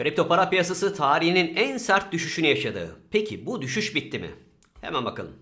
Kripto para piyasası tarihinin en sert düşüşünü yaşadı. Peki bu düşüş bitti mi? Hemen bakalım.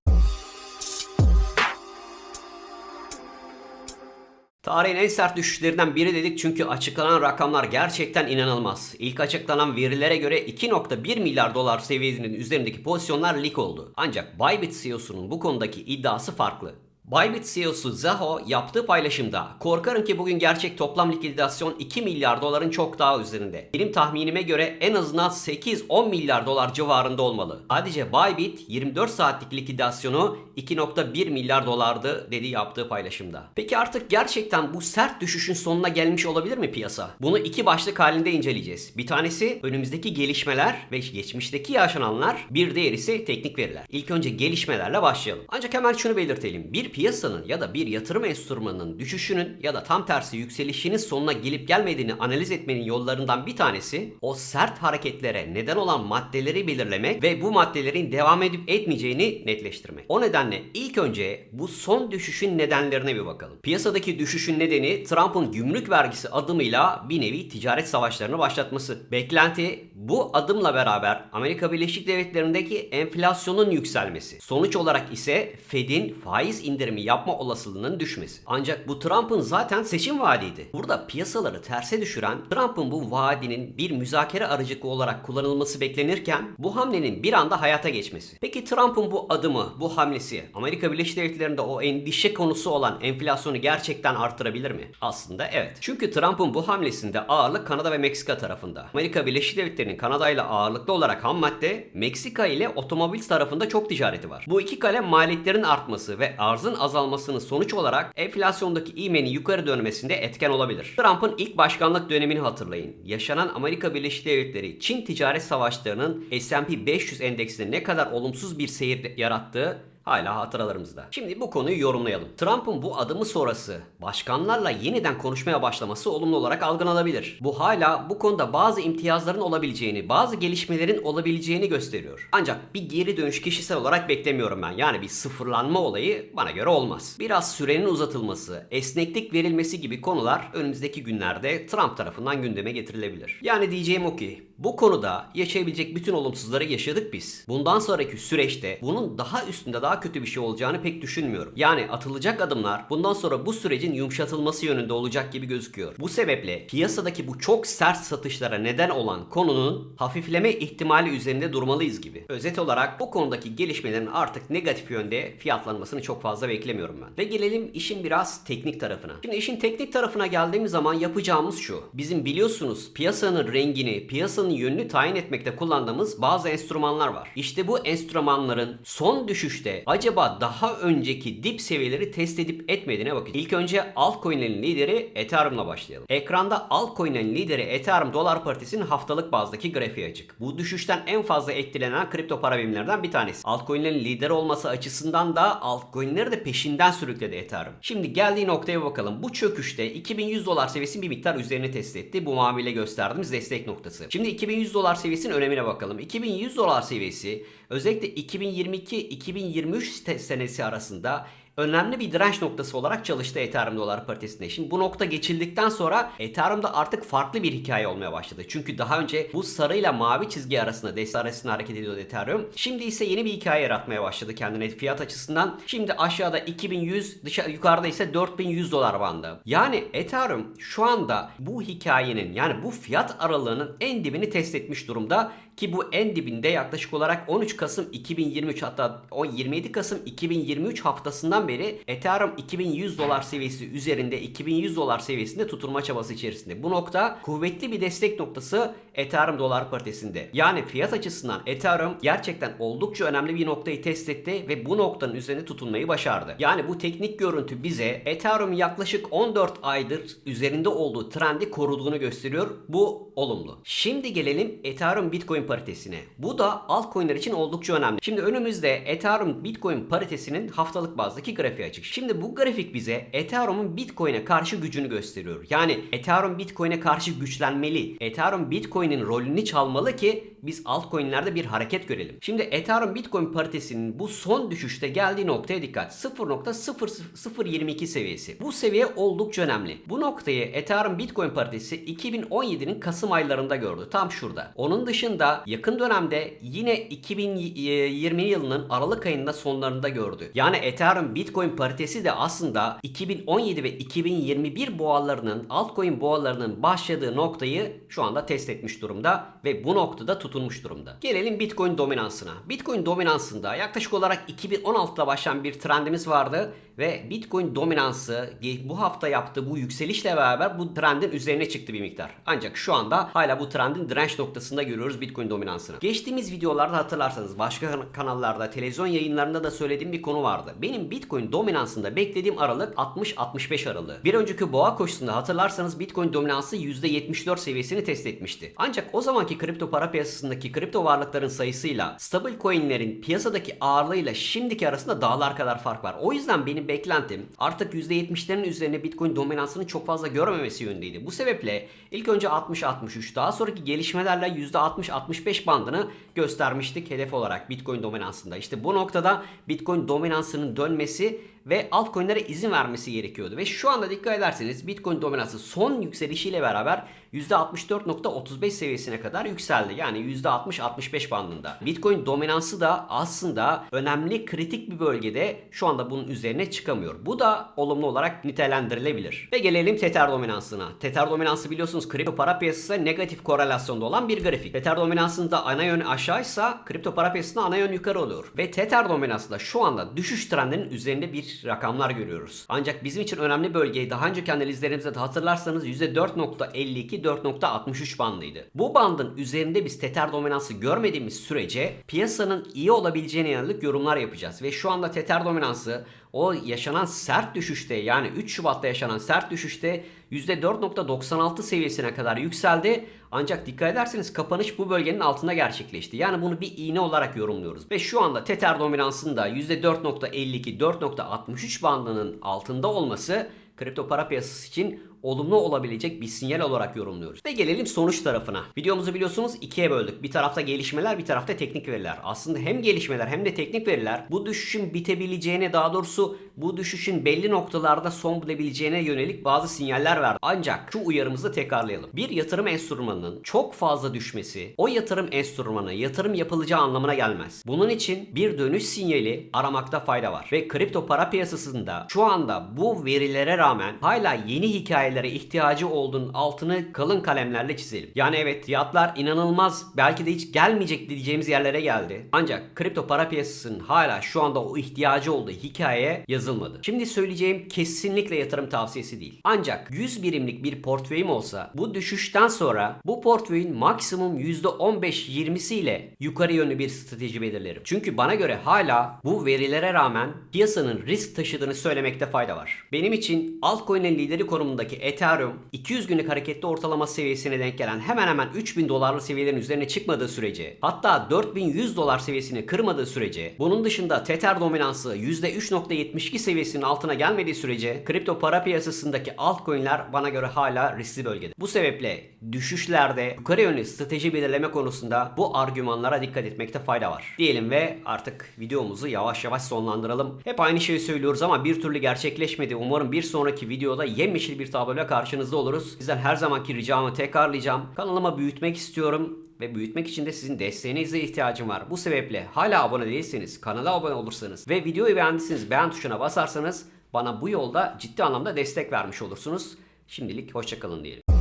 Tarihin en sert düşüşlerinden biri dedik çünkü açıklanan rakamlar gerçekten inanılmaz. İlk açıklanan verilere göre 2.1 milyar dolar seviyesinin üzerindeki pozisyonlar leak oldu. Ancak Bybit CEO'sunun bu konudaki iddiası farklı. Bybit CEO'su Zaho yaptığı paylaşımda korkarım ki bugün gerçek toplam likidasyon 2 milyar doların çok daha üzerinde. Benim tahminime göre en azından 8-10 milyar dolar civarında olmalı. Sadece Bybit 24 saatlik likidasyonu 2.1 milyar dolardı dedi yaptığı paylaşımda. Peki artık gerçekten bu sert düşüşün sonuna gelmiş olabilir mi piyasa? Bunu iki başlık halinde inceleyeceğiz. Bir tanesi önümüzdeki gelişmeler ve geçmişteki yaşananlar, bir diğeri ise teknik veriler. İlk önce gelişmelerle başlayalım. Ancak hemen şunu belirtelim. Bir piyasanın ya da bir yatırım enstrümanının düşüşünün ya da tam tersi yükselişinin sonuna gelip gelmediğini analiz etmenin yollarından bir tanesi o sert hareketlere neden olan maddeleri belirlemek ve bu maddelerin devam edip etmeyeceğini netleştirmek. O nedenle ilk önce bu son düşüşün nedenlerine bir bakalım. Piyasadaki düşüşün nedeni Trump'ın gümrük vergisi adımıyla bir nevi ticaret savaşlarını başlatması. Beklenti bu adımla beraber Amerika Birleşik Devletleri'ndeki enflasyonun yükselmesi. Sonuç olarak ise Fed'in faiz indirimi yapma olasılığının düşmesi. Ancak bu Trump'ın zaten seçim vaadiydi. Burada piyasaları terse düşüren Trump'ın bu vaadinin bir müzakere aracılığı olarak kullanılması beklenirken bu hamlenin bir anda hayata geçmesi. Peki Trump'ın bu adımı, bu hamlesi Amerika Birleşik Devletleri'nde o endişe konusu olan enflasyonu gerçekten artırabilir mi? Aslında evet. Çünkü Trump'ın bu hamlesinde ağırlık Kanada ve Meksika tarafında. Amerika Birleşik Devletleri'nin Kanada ile ağırlıklı olarak ham madde, Meksika ile otomobil tarafında çok ticareti var. Bu iki kalem maliyetlerin artması ve arzın azalmasının sonuç olarak enflasyondaki ivmenin yukarı dönmesinde etken olabilir. Trump'ın ilk başkanlık dönemini hatırlayın. Yaşanan Amerika Birleşik Devletleri Çin ticaret savaşlarının S&P 500 endeksinde ne kadar olumsuz bir seyir yarattığı hala hatıralarımızda. Şimdi bu konuyu yorumlayalım. Trump'ın bu adımı sonrası başkanlarla yeniden konuşmaya başlaması olumlu olarak algılanabilir. Bu hala bu konuda bazı imtiyazların olabileceğini, bazı gelişmelerin olabileceğini gösteriyor. Ancak bir geri dönüş kişisel olarak beklemiyorum ben. Yani bir sıfırlanma olayı bana göre olmaz. Biraz sürenin uzatılması, esneklik verilmesi gibi konular önümüzdeki günlerde Trump tarafından gündeme getirilebilir. Yani diyeceğim o ki bu konuda yaşayabilecek bütün olumsuzları yaşadık biz. Bundan sonraki süreçte bunun daha üstünde daha kötü bir şey olacağını pek düşünmüyorum. Yani atılacak adımlar bundan sonra bu sürecin yumuşatılması yönünde olacak gibi gözüküyor. Bu sebeple piyasadaki bu çok sert satışlara neden olan konunun hafifleme ihtimali üzerinde durmalıyız gibi. Özet olarak bu konudaki gelişmelerin artık negatif yönde fiyatlanmasını çok fazla beklemiyorum ben. Ve gelelim işin biraz teknik tarafına. Şimdi işin teknik tarafına geldiğimiz zaman yapacağımız şu. Bizim biliyorsunuz piyasanın rengini, piyasanın yönünü tayin etmekte kullandığımız bazı enstrümanlar var. İşte bu enstrümanların son düşüşte acaba daha önceki dip seviyeleri test edip etmediğine bakacağız. İlk önce altcoin'lerin lideri Ethereum'la başlayalım. Ekranda altcoin'lerin lideri Ethereum dolar paritesinin haftalık bazdaki grafiği açık. Bu düşüşten en fazla etkilenen kripto para birimlerden bir tanesi. Altcoin'lerin lideri olması açısından da altcoin'leri de peşinden sürükledi Ethereum. Şimdi geldiği noktaya bakalım. Bu çöküşte 2100 dolar seviyesinin bir miktar üzerine test etti. Bu maviyle gösterdiğimiz destek noktası. Şimdi 2100 dolar seviyesinin önemine bakalım. 2100 dolar seviyesi özellikle 2022-2023 senesi arasında önemli bir direnç noktası olarak çalıştı Ethereum dolar paritesinde. Şimdi bu nokta geçildikten sonra Ethereum'da artık farklı bir hikaye olmaya başladı. Çünkü daha önce bu sarıyla mavi çizgi arasında, destek arasında hareket ediyordu Ethereum. Şimdi ise yeni bir hikaye yaratmaya başladı kendine fiyat açısından. Şimdi aşağıda 2100, dışarı yukarıda ise 4100 dolar bandı. Yani Ethereum şu anda bu hikayenin yani bu fiyat aralığının en dibini test etmiş durumda ki bu en dibinde yaklaşık olarak 13 Kasım 2023 hatta o 27 Kasım 2023 haftasından beri Ethereum 2100 dolar seviyesi üzerinde 2100 dolar seviyesinde tutulma çabası içerisinde. Bu nokta kuvvetli bir destek noktası Ethereum dolar paritesinde. Yani fiyat açısından Ethereum gerçekten oldukça önemli bir noktayı test etti ve bu noktanın üzerinde tutunmayı başardı. Yani bu teknik görüntü bize Ethereum yaklaşık 14 aydır üzerinde olduğu trendi koruduğunu gösteriyor. Bu olumlu. Şimdi gelelim Ethereum Bitcoin paritesine. Bu da altcoin'ler için oldukça önemli. Şimdi önümüzde Ethereum Bitcoin paritesinin haftalık bazdaki grafiği açık. Şimdi bu grafik bize Ethereum'un Bitcoin'e karşı gücünü gösteriyor. Yani Ethereum Bitcoin'e karşı güçlenmeli. Ethereum Bitcoin'in rolünü çalmalı ki biz altcoin'lerde bir hareket görelim. Şimdi Ethereum Bitcoin paritesinin bu son düşüşte geldiği noktaya dikkat. 0.0022 seviyesi. Bu seviye oldukça önemli. Bu noktayı Ethereum Bitcoin paritesi 2017'nin Kasım aylarında gördü. Tam şurada. Onun dışında yakın dönemde yine 2020 yılının Aralık ayında sonlarında gördü. Yani Ethereum Bitcoin paritesi de aslında 2017 ve 2021 boğalarının altcoin boğalarının başladığı noktayı şu anda test etmiş durumda ve bu noktada tutunmuş durumda. Gelelim Bitcoin dominansına. Bitcoin dominansında yaklaşık olarak 2016'da başlayan bir trendimiz vardı ve Bitcoin dominansı bu hafta yaptığı bu yükselişle beraber bu trendin üzerine çıktı bir miktar. Ancak şu anda hala bu trendin direnç noktasında görüyoruz Bitcoin dominansını. Geçtiğimiz videolarda hatırlarsanız başka kanallarda, televizyon yayınlarında da söylediğim bir konu vardı. Benim Bitcoin dominansında beklediğim aralık 60-65 aralığı. Bir önceki boğa koşusunda hatırlarsanız Bitcoin dominansı %74 seviyesini test etmişti. Ancak o zamanki kripto para piyasasındaki kripto varlıkların sayısıyla stabil coinlerin piyasadaki ağırlığıyla şimdiki arasında dağlar kadar fark var. O yüzden benim beklentim artık %70'lerin üzerine Bitcoin dominansını çok fazla görmemesi yönündeydi. Bu sebeple ilk önce 60-63 daha sonraki gelişmelerle %60-65 bandını göstermiştik hedef olarak Bitcoin dominansında. İşte bu noktada Bitcoin dominansının dönmesi ve altcoin'lere izin vermesi gerekiyordu. Ve şu anda dikkat ederseniz Bitcoin dominansı son yükselişiyle beraber %64.35 seviyesine kadar yükseldi. Yani %60-65 bandında. Bitcoin dominansı da aslında önemli kritik bir bölgede şu anda bunun üzerine çıkamıyor. Bu da olumlu olarak nitelendirilebilir. Ve gelelim Tether dominansına. Tether dominansı biliyorsunuz kripto para piyasası negatif korelasyonda olan bir grafik. Tether dominansında ana yön aşağıysa kripto para piyasasında ana yön yukarı oluyor. Ve Tether dominansında şu anda düşüş trendinin üzerinde bir rakamlar görüyoruz. Ancak bizim için önemli bölgeyi daha önceki analizlerimizde de hatırlarsanız %4.52 4.63 bandıydı. Bu bandın üzerinde biz Tether dominansı görmediğimiz sürece piyasanın iyi olabileceğine yönelik yorumlar yapacağız. Ve şu anda Tether dominansı o yaşanan sert düşüşte yani 3 Şubat'ta yaşanan sert düşüşte %4.96 seviyesine kadar yükseldi. Ancak dikkat ederseniz kapanış bu bölgenin altında gerçekleşti. Yani bunu bir iğne olarak yorumluyoruz. Ve şu anda Tether dominansında %4.52 4.63 bandının altında olması kripto para piyasası için olumlu olabilecek bir sinyal olarak yorumluyoruz. Ve gelelim sonuç tarafına. Videomuzu biliyorsunuz ikiye böldük. Bir tarafta gelişmeler, bir tarafta teknik veriler. Aslında hem gelişmeler hem de teknik veriler bu düşüşün bitebileceğine daha doğrusu bu düşüşün belli noktalarda son bulabileceğine yönelik bazı sinyaller verdi. Ancak şu uyarımızı tekrarlayalım. Bir yatırım enstrümanının çok fazla düşmesi o yatırım enstrümanı yatırım yapılacağı anlamına gelmez. Bunun için bir dönüş sinyali aramakta fayda var. Ve kripto para piyasasında şu anda bu verilere rağmen hala yeni hikaye hikayelere ihtiyacı olduğunun altını kalın kalemlerle çizelim. Yani evet fiyatlar inanılmaz belki de hiç gelmeyecek diyeceğimiz yerlere geldi. Ancak kripto para piyasasının hala şu anda o ihtiyacı olduğu hikaye yazılmadı. Şimdi söyleyeceğim kesinlikle yatırım tavsiyesi değil. Ancak 100 birimlik bir portföyüm olsa bu düşüşten sonra bu portföyün maksimum %15-20'siyle yukarı yönlü bir strateji belirlerim. Çünkü bana göre hala bu verilere rağmen piyasanın risk taşıdığını söylemekte fayda var. Benim için altcoin'in lideri konumundaki Ethereum 200 günlük hareketli ortalama seviyesine denk gelen hemen hemen 3000 dolarlı seviyelerin üzerine çıkmadığı sürece hatta 4100 dolar seviyesini kırmadığı sürece bunun dışında Tether dominansı %3.72 seviyesinin altına gelmediği sürece kripto para piyasasındaki altcoin'ler bana göre hala riskli bölgede. Bu sebeple düşüşlerde yukarı yönlü strateji belirleme konusunda bu argümanlara dikkat etmekte fayda var. Diyelim ve artık videomuzu yavaş yavaş sonlandıralım. Hep aynı şeyi söylüyoruz ama bir türlü gerçekleşmedi. Umarım bir sonraki videoda yemyeşil bir tabloyla karşınızda oluruz. Sizden her zamanki ricamı tekrarlayacağım. Kanalıma büyütmek istiyorum ve büyütmek için de sizin desteğinize ihtiyacım var. Bu sebeple hala abone değilseniz kanala abone olursanız ve videoyu beğendiyseniz beğen tuşuna basarsanız bana bu yolda ciddi anlamda destek vermiş olursunuz. Şimdilik hoşçakalın diyelim.